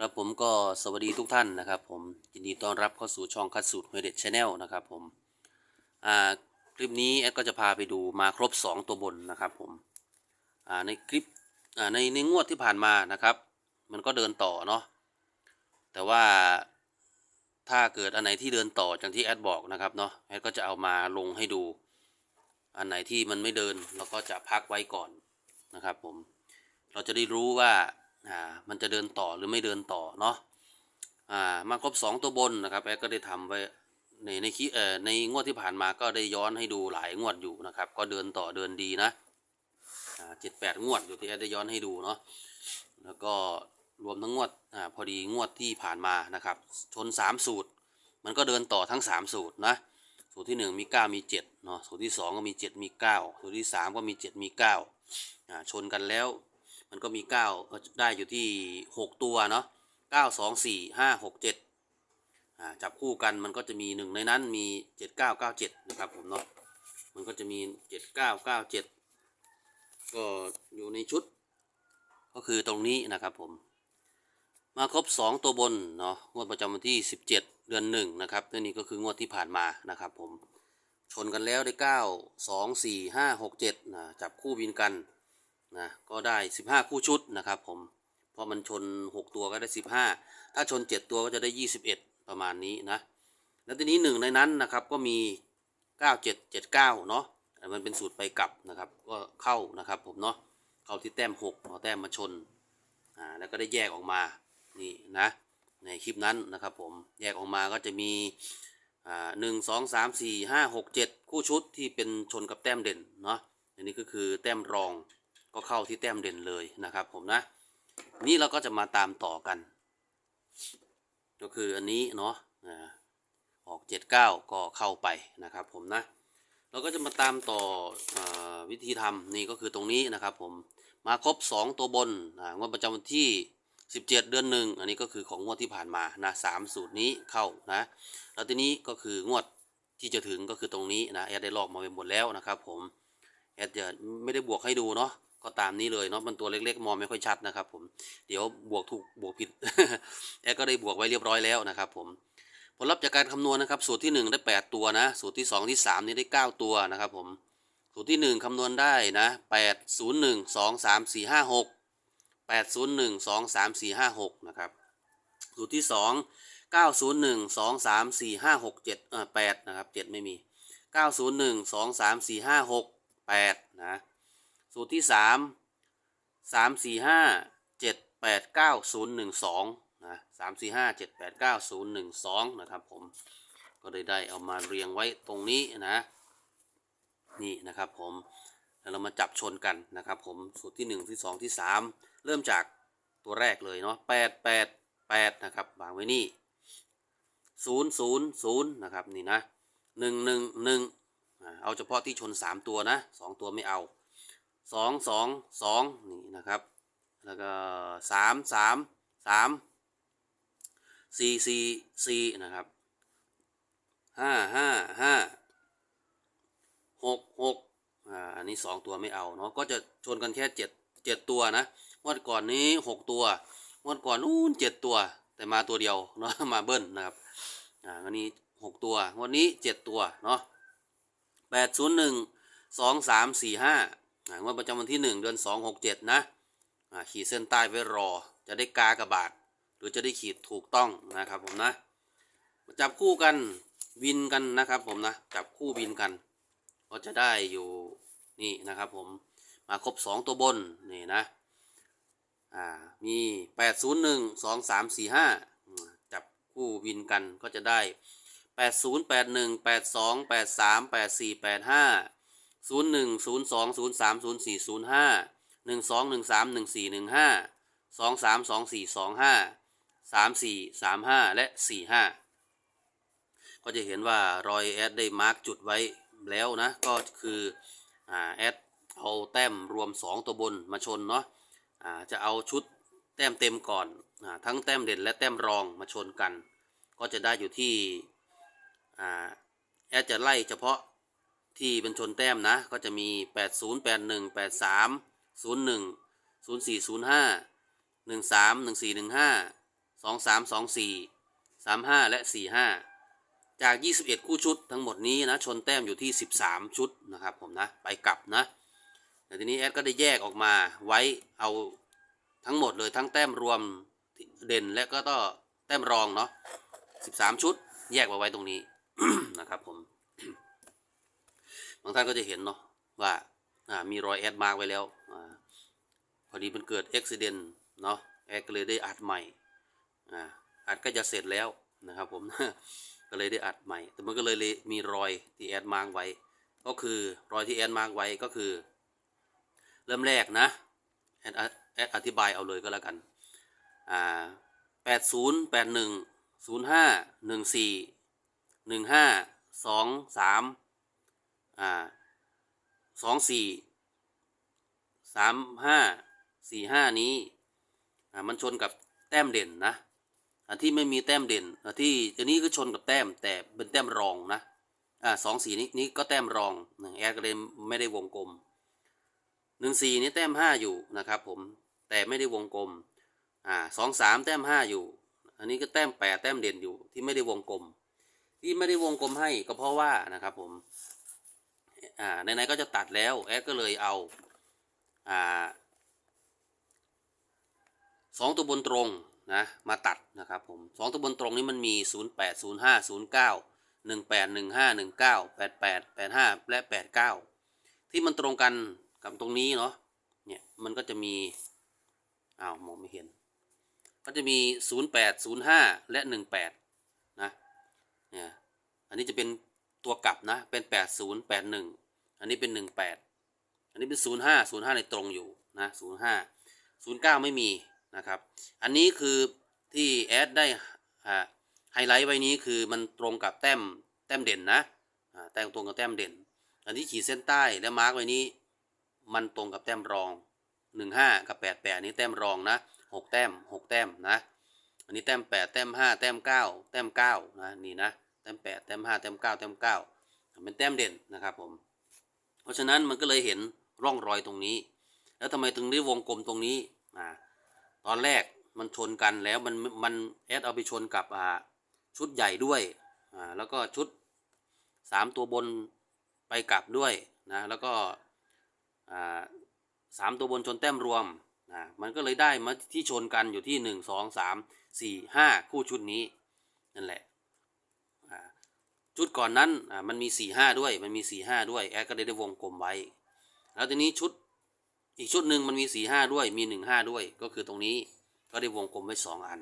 ครับผมก็สวัสดีทุกท่านนะครับ ผมยินดีต้อนรับเข้าสู่ช่องคัดสูตรเฮเดชชาแนลนะครับผมอ่าคลิปนี้แอดก็จะพาไปดูมาครบ 2 ตัวบนนะครับผมอ่าในคลิปอ่าในในงวดที่ผ่านมานะครับ มันก็เดินต่อเนาะแต่ว่าถ้าเกิดอันไหนที่เดินต่ออย่างที่แอดบอกนะครับเนาะแอดก็จะเอามาลงให้ดู อันไหนที่มันไม่เดินเราก็จะพักไว้ก่อนนะครับผมเราจะได้รู้ว่า อ่ามันจะเดินต่อหรือไม่เดินต่อเนาะอ่ามาครบ 2 ตัวบนนะครับแอดก็ได้ทำไว้ในในคลิปเอ่อในงวดที่ผ่านมาก็ได้ย้อนให้ดูหลายงวดอยู่นะครับ ก็เดินต่อเดินดีนะอ่าเจ็ดแปดงวดอยู่ที่แอดได้ย้อนให้ดูเนาะแล้วก็รวมทั้งงวดอ่าพอดีงวดที่ผ่านมานะครับ ชน 3 สูตร มันก็เดินต่อทั้ง 3 สูตรนะสูตรที่ 1 มี 9 มี7เนาะสูตรที่ 2 ก็มี 7 มี 9 สูตรที่ 3 ก็มี 7 มี9อ่าชนกันแล้ว มันก็มี9ก็ได้อยู่ที่ 6 ตัวเนาะ9 2 4 5 6 7อ่าจับคู่กันมันก็จะมีหนึ่งในนั้นมี 7 9 9 7 นะครับผมเนาะมันก็จะมี 7 9 9 7 ก็อยู่ในชุด ก็คือตรงนี้นะครับผม มาครบ 2 ตัวบนเนาะงวดประจำวันที่ 17 เดือน 1 นะครับนี่ก็คืองวดที่ผ่านมานะครับผมชนกันแล้วได้ 9 2 4 5 6 7นะจับคู่บินกัน นะก็ได้ 15 คู่ชุดนะครับผมเพราะมันชน 6 ตัวก็ได้ 15 ถ้าชน 7 ตัวก็จะได้ 21 ประมาณนี้นะแล้วทีนี้หนึ่งในนั้นนะครับก็มี 9779 เนาะมันเป็นสูตรไปกลับนะครับ ก็เข้านะครับผมเนาะเข้าที่แต้ม6เอาแต้มมาชนอ่าแล้วก็ได้แยกออกมานี่นะในคลิปนั้นนะครับผมแยกออกมาก็จะมีอ่าหนึ่งสองสามสี่ห้าหกเจ็ดคู่ชุดที่เป็นชนกับแต้มเด่นเนาะอันนี้ก็คือแต้มรอง ก็เข้าที่แต้มเด่นเลยนะครับ ผมนะ นี่เราก็จะมาตามต่อกัน ก็คืออันนี้เนาะออกเจ็ดเก้าก็เข้าไปนะครับ ผมนะ เราก็จะมาตามต่ออวิธีทำนี่ก็คือตรงนี้นะครับ ผมมาครบ 2 ตัวบนงวดประจำวันที่ 17 เดือนหนึ่งอันนี้ก็คือของงวดที่ผ่านมานะสามสูตรนี้เข้านะ แล้วทีนี้ก็คืองวดที่จะถึงก็คือตรงนี้นะแอดได้ลอกมาไปหมดแล้วนะครับ ผมแอดจะไม่ได้บวกให้ดูเนาะ ก็ตามนี้เลยเนาะมันตัวเล็กๆ มองไม่ค่อยชัดนะครับ ผมเดี๋ยวบวกถูกบวกผิดแอดก็ได้บวกไว้เรียบร้อยแล้วนะครับ ผมผลลัพธ์จากการคำนวณนะครับ สูตรที่ 1 ได้ 8 ตัวนะ สูตรที่ 2 ที่ 3 นี่ได้ 9 ตัวนะครับ ผมสูตรที่ 1คำนวณได้นะ8 0 1 2 3 4 5 6 8 0 1 2 3 4 5 6นะครับสูตรที่ 2 9 0 1 2 3 4 5 6 7เอ่อ8นะครับ7ไม่มี 9 0 1 2 3 4 5 6 8นะ สูตรที่3 3 4 5 7 8 9 0 1 2นะ3 4 5 7 8 9 0 1 2นะครับผมก็ได้ได้เอามาเรียงไว้ตรงนี้นะนี่นะครับผมแล้วเรามาจับชนกันนะครับผมสูตรที่ 1 ที่ 2 ที่ 3 เริ่มจากตัวแรกเลยเนาะ8 8 8นะครับวางไว้นี่ศูนย์ศูนย์ศูนย์นะครับนี่นะหนึ่งหนึ่งหนึ่งเอาเฉพาะที่ชนสามตัวนะสองตัวไม่เอา สองสองสองนี่นะครับ แล้วก็สามสามสามสี่สี่สี่นะครับห้าห้าห้าหกหกอ่าอันนี้สองตัวไม่เอาเนาะก็จะชนกันแค่เจ็ดเจ็ดตัวนะงวดก่อนนี้หกตัวงวดก่อนนู้นเจ็ดตัว แต่มาตัวเดียวเนาะมาเบิ้ลนะครับอ่าวันนี้หกตัววันนี้เจ็ดตัวเนาะแปดศูนย์หนึ่งสองสามสี่ห้าอ่า งวดประจำวันที่ 1 เดือน2 6 7 นะขีดเส้นใต้ไว้รอ จะได้กากระบาด หรือจะได้ขีดถูกต้องนะครับผมนะ จับคู่กันวินกันนะครับผมนะ จับคู่วินกัน ก็จะได้อยู่นี่นะครับผม มาครบ 2 ตัวบน นี่นะ อ่า มี 801 2345คู่วินกันก็จะได้ 80 81 82 83 84 85 ศูนย์หนึ่งศูนย์สองศูนย์สามศูนย์สี่ศูนย์ห้าหนึ่งสองหนึ่งสามหนึ่งสี่หนึ่งห้าสองสามสองสี่สองห้าสามสี่สามห้าและสี่ห้าก็จะเห็นว่ารอยแอดได้มาร์กจุดไว้แล้วนะ ก็คือแอดเอาแต้มรวม 2 ตัวบนมาชนเนาะจะเอาชุดแต้มเต็มก่อนอทั้งแต้มเด่นและแต้มรองมาชนกัน ก็จะได้อยู่ที่แอดจะไล่เฉพาะ ที่เป็นชนแต้มนะ ก็จะมี 80 81 83 01 04 05 13 14 15สองสามสองสี่สามห้าและสี่ห้าจากยี่สิบเอ็ดคู่ชุดทั้งหมดนี้นะชนแต้มอยู่ที่สิบสามชุดนะครับผมนะไปกลับนะแต่ทีนี้แอดก็ได้แยกออกมาไว้เอาทั้งหมดเลยทั้งแต้มรวมเด่นและก็ต้องแต้มรองเนาะสิบสามชุด แยกมาไว้ตรงนี้นะครับผมางท่านก็จะเห็นเนาะว่ามีรอยแอดมาร์กไว้แล้วอพอดีมันเกิดอุบิเหตุเนาะแอดก็เลยได้อัดใหม่อัดก็จะเสร็จแล้วนะครับผมก็เลยได้อัดใหม่ แต่มันก็เลยมีรอยที่แอดมาร์กไว้ ก็คือรอยที่แอดมาร์กไว้ก็คือ เริ่มแรกนะแอดแอดอธิบายเอาเลยก็แล้วกันอ่าแปดศูนย์แปดหนึ่งศูนย์ห้าหนึ่งสี่หนึ่งห้าสองสาม อ่าสองสี่สามห้าสี่ห้านี้อ่ามันชนกับแต้มเด่นนะอันที่ไม่มีแต้มเด่นอันที่อันนี้ก็ชนกับแต้มแต่เป็นแต้มรองนะอ่าสองสี่นี้นี้ก็แต้มรองแอดก็เลยไม่ได้วงกลมหนึ่งสี่นี้แต้มห้าอยู่นะครับผมแต่ไม่ได้วงกลมอ่าสองสามแต้มห้าอยู่ อันนี้ก็แต้มแปดแต้มเด่นอยู่ที่ไม่ได้วงกลม ที่ไม่ได้วงกลมให้ก็เพราะว่านะครับผม อ่าไหนๆก็จะตัดแล้วแอดก็เลยเอาอ่าสองตัวบนตรงนะมาตัดนะครับผมสองตัวบนตรงนี้มันมี 0 8 0 5 0 9 1 8 1 5 1 9 8 8 8 5 และ 8 9 ที่มันตรงกันกับตรงนี้เนาะเนี่ยมันก็จะมีอ้าวมองไม่เห็น ก็จะมี 0 8 0 5 และ 18นะเนี่ยอันนี้จะเป็นตัวกลับนะเป็น 80 81 อันนี้เป็น 18 อันนี้เป็น 05 05ในตรงอยู่นะ05 09 ไม่มีนะครับ อันนี้คือที่แอดได้ไฮไลท์ไว้นี้คือมันตรงกับแต้มแต้มเด่นนะแต้มตรงกับแต้มเด่น อันที่ขีดเส้นใต้และมาร์กไว้นี้ มันตรงกับแต้มรอง 15 กับ 88 นี้แต้มรองนะ 6 แต้ม 6 แต้มนะอันนี้แต้ม 8 แต้ม 5 แต้ม 9 แต้ม 9 นะ นี่นะ แต้ม 8 แต้ม 5 แต้ม 9 แต้ม 9 เป็นแต้มเด่นนะครับผม เพราะฉะนั้นมันก็เลยเห็นร่องรอยตรงนี้ แล้วทำไมถึงได้วงกลมตรงนี้อ่าตอนแรกมันชนกันแล้วมันมันแอดเอาไปชนกับอ่าชุดใหญ่ด้วยอ่าแล้วก็ชุดสามตัวบนไปกลับด้วยนะแล้วก็อ่าสามตัวบนชนแต้มรวมนะมันก็เลยได้มาที่ชนกันอยู่ที่หนึ่งสองสามสี่ห้าคู่ชุดนี้นั่นแหละ ชุดก่อนนั้นอ่ามันมีสี่ห้าด้วยมันมีสี่ห้าด้วยแอดก็เลยได้วงกลมไว้ แล้วทีนี้ชุดอีกชุดหนึ่งมันมีสี่ห้าด้วยมีหนึ่งห้าด้วย ก็คือตรงนี้ก็ได้วงกลมไว้สองอัน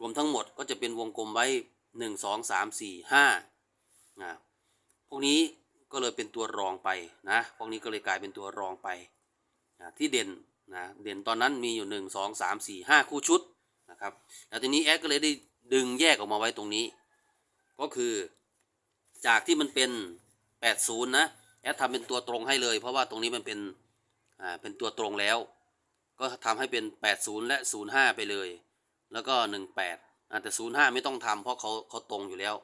รวมทั้งหมดก็จะเป็นวงกลมไว้หนึ่งสองสามสี่ห้านะพวกนี้ก็เลยเป็นตัวรองไปนะพวกนี้ก็เลยกลายเป็นตัวรองไปนะที่เด่นนะเด่นตอนนั้นมีอยู่หนึ่งสองสามสี่ห้าคู่ชุดนะครับแล้วทีนี้แอดก็เลยได้ดึงแยกออกมาไว้ตรงนี้ ก็คือ จากที่มันเป็น 80 นะแอดทำเป็นตัวตรงให้เลย เพราะว่าตรงนี้มันเป็นอ่าเป็นตัวตรงแล้ว ก็ทำให้เป็น 80 และ 05 ไปเลย แล้วก็ 18อ่าแต่ 05 ไม่ต้องทำเพราะเขาเขาตรงอยู่แล้ว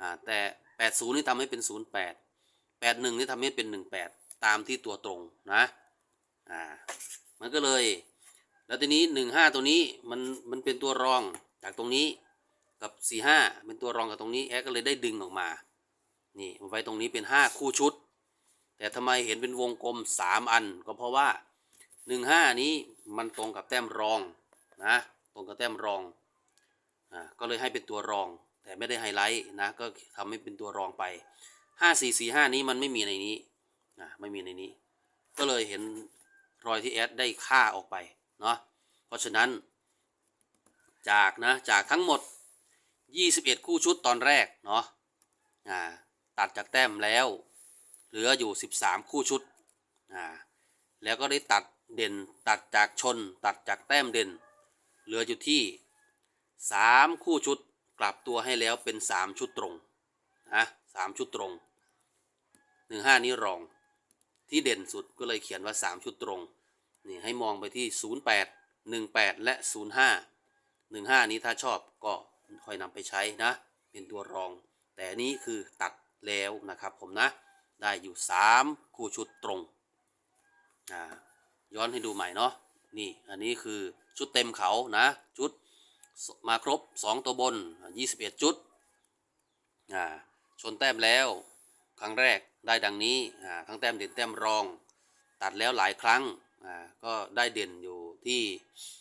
อ่าแต่ 80 นี่ทำให้เป็น 08 81 นี่ทำให้เป็น 18 ตามที่ตัวตรงนะอ่ามันก็เลยแล้วทีนี้ 15 ตัวนี้มันมันเป็นตัวรองจากตรงนี้กับ 45 เป็นตัวรองกับตรงนี้แอดก็เลยได้ดึงออกมา นี่ไว้ตรงนี้เป็น5คู่ชุด แต่ทำไมเห็นเป็นวงกลม3อัน ก็เพราะว่า1 5นี้มันตรงกับแต้มรองนะตรงกับแต้มรองอ่าก็เลยให้เป็นตัวรอง แต่ไม่ได้ไฮไลท์นะก็ทำให้เป็นตัวรองไป5 4 4 5นี้มันไม่มีในนี้อ่าไม่มีในนี้ ก็เลยเห็นรอยที่แอดได้ค่าออกไปเนาะเพราะฉะนั้น จากนะจากทั้งหมด 21 คู่ชุดตอนแรกเนาะอ่า ตัดจากแต้มแล้ว เหลืออยู่ 13 คู่ชุดอ่าแล้วก็ได้ตัดเด่นตัดจากชน ตัดจากแต้มเด่น เหลืออยู่ที่ 3 คู่ชุดกลับตัวให้แล้วเป็น 3 ชุดตรงนะสามชุดตรง 15 นี้รองที่เด่นสุดก็เลยเขียนว่า 3 ชุดตรงนี่ให้มองไปที่ 08 18 และ 05 15 นี้ถ้าชอบก็ค่อยนำไปใช้นะ เป็นตัวรอง แต่นี้คือตัด แล้วนะครับผมนะ ได้อยู่ 3 คู่ชุดตรง ย้อนให้ดูใหม่เนาะ นี่อันนี้คือชุดเต็มเขานะ ชุดมาครบ 2 ตัวบน 21 จุดอ่าชนแต้มแล้ว ครั้งแรกได้ดังนี้ทั้งแต้มเด่นแต้มรอง ตัดแล้วหลายครั้ง ก็ได้เด่นอยู่ที่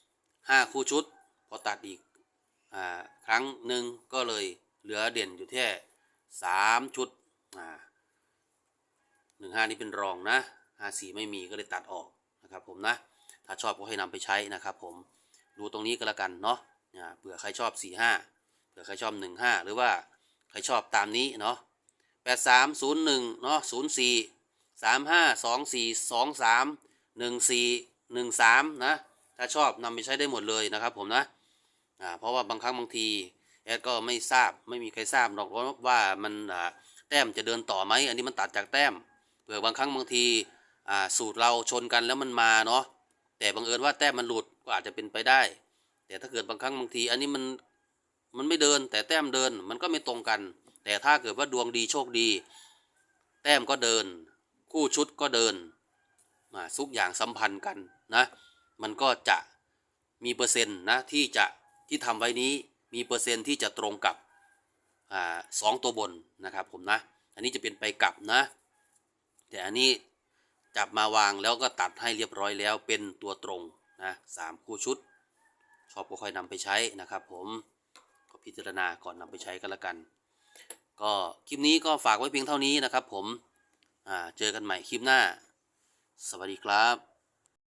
5 คู่ชุด พอตัดอีกอครั้งหนึ่งก็เลยเหลือเด่นอยู่แค่ 3ชุดอ่าหนึ่งห้านี่เป็นรองนะห้าสี่ไม่มีก็เลยตัดออกนะครับผมนะ ถ้าชอบก็ให้นำไปใช้นะครับผมดูตรงนี้ก็แล้วกันเนาะอ่าเผื่อใครชอบ4 5เผื่อใครชอบ1 5หรือว่าใครชอบตามนี้เนาะ8 3 0 1เนาะ0 4 3 5 2 4 2 3 1 4 1 3นะถ้าชอบนำไปใช้ได้หมดเลยนะครับผมนะอ่าเพราะว่าบางครั้งบางที แอดก็ไม่ทราบไม่มีใครทราบหรอกว่ามันแต้มจะเดินต่อไหมอันนี้มันตัดจากแต้มเผื่อบางครั้งบางทีสูตรเราชนกันแล้วมันมาเนาะแต่บังเอิญว่าแต้มมันหลุดก็อาจจะเป็นไปได้ แต่ถ้าเกิดบางครั้งบางที อันนี้มันมันไม่เดิน แต่แต้มเดินมันก็ไม่ตรงกัน แต่ถ้าเกิดว่าดวงดีโชคดี แต้มก็เดิน คู่ชุดก็เดินมาทุกอย่างสัมพันธ์กันนะ มันก็จะมีเปอร์เซ็นต์นะที่จะที่ทำไว้นี้ มีเปอร์เซ็นที่จะตรงกับอสองตัวบนนะครับผมนะ อันนี้จะเป็นไปกลับนะ แต่อันนี้จับมาวางแล้วก็ตัดให้เรียบร้อยแล้วเป็นตัวตรงนะสามคู่ชุด ชอบก็ค่อยนำไปใช้นะครับผมก็พิจารณาก่อนนำไปใช้กันละกัน ก็คลิปนี้ก็ฝากไว้เพียงเท่านี้นะครับผมเจอกันใหม่คลิปหน้า สวัสดีครับ